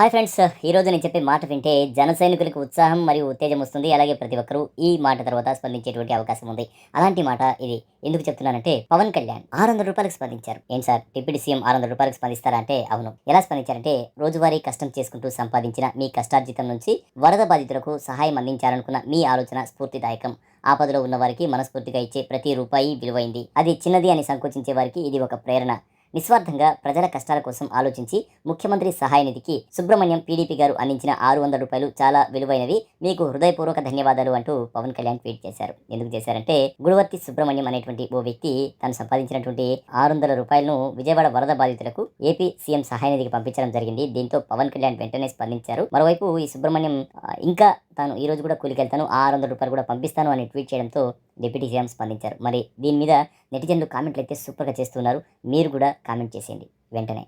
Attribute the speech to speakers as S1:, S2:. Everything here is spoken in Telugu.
S1: హాయ్ ఫ్రెండ్స్ ఈ రోజు నేను చెప్పే మాట వింటే జన సైనికులకు ఉత్సాహం మరియు ఉత్తేజం వస్తుంది. అలాగే ప్రతి ఒక్కరూ ఈ మాట తర్వాత స్పందించేటువంటి అవకాశం ఉంది. అలాంటి మాట ఇది ఎందుకు చెప్తున్నానంటే పవన్ కళ్యాణ్ ఆరు వందల రూపాయలకు స్పందించారు. ఏం సార్? డిప్యూటీ సీఎం ఆరు వందల రూపాయలకు స్పందిస్తారా అంటే అవును. ఎలా స్పందించారంటే రోజువారీ కష్టం చేసుకుంటూ సంపాదించిన మీ కష్టార్జితం నుంచి వరద బాధితులకు సహాయం అందించాలనుకున్న మీ ఆలోచన స్ఫూర్తిదాయకం. ఆపదలో ఉన్న వారికి మనస్ఫూర్తిగా ఇచ్చే ప్రతి రూపాయి విలువైంది. అది చిన్నది అని సంకోచించే వారికి ఇది ఒక ప్రేరణ. నిస్వార్థంగా ప్రజల కష్టాల కోసం ఆలోచించి ముఖ్యమంత్రి సహాయ నిధికి సుబ్రహ్మణ్యం పీడీపీ గారు అందించిన ఆరు వందల రూపాయలు చాలా విలువైనవి. మీకు హృదయపూర్వక ధన్యవాదాలు అంటూ పవన్ కళ్యాణ్ ట్వీట్ చేశారు. ఎందుకు చేశారంటే గుడివర్తి సుబ్రహ్మణ్యం అనేటువంటి ఓ వ్యక్తి తను సంపాదించినటువంటి ఆరు వందల రూపాయలను విజయవాడ వరద బాధితులకు ఏపీ సీఎం సహాయ నిధికి పంపించడం జరిగింది. దీంతో పవన్ కళ్యాణ్ వెంటనే స్పందించారు. మరోవైపు ఈ సుబ్రహ్మణ్యం ఇంకా తాను ఈ రోజు కూడా కూలికి వెళ్తాను ఆరు వందల రూపాయలు కూడా పంపిస్తాను అని ట్వీట్ చేయడంతో డిప్యూటీ సీఎం స్పందించారు. మరి దీని మీద నెటిజన్లు కామెంట్లు అయితే సూపర్గా చేస్తున్నారు. మీరు కూడా కామెంట్ చేసేయండి. వెంటనే.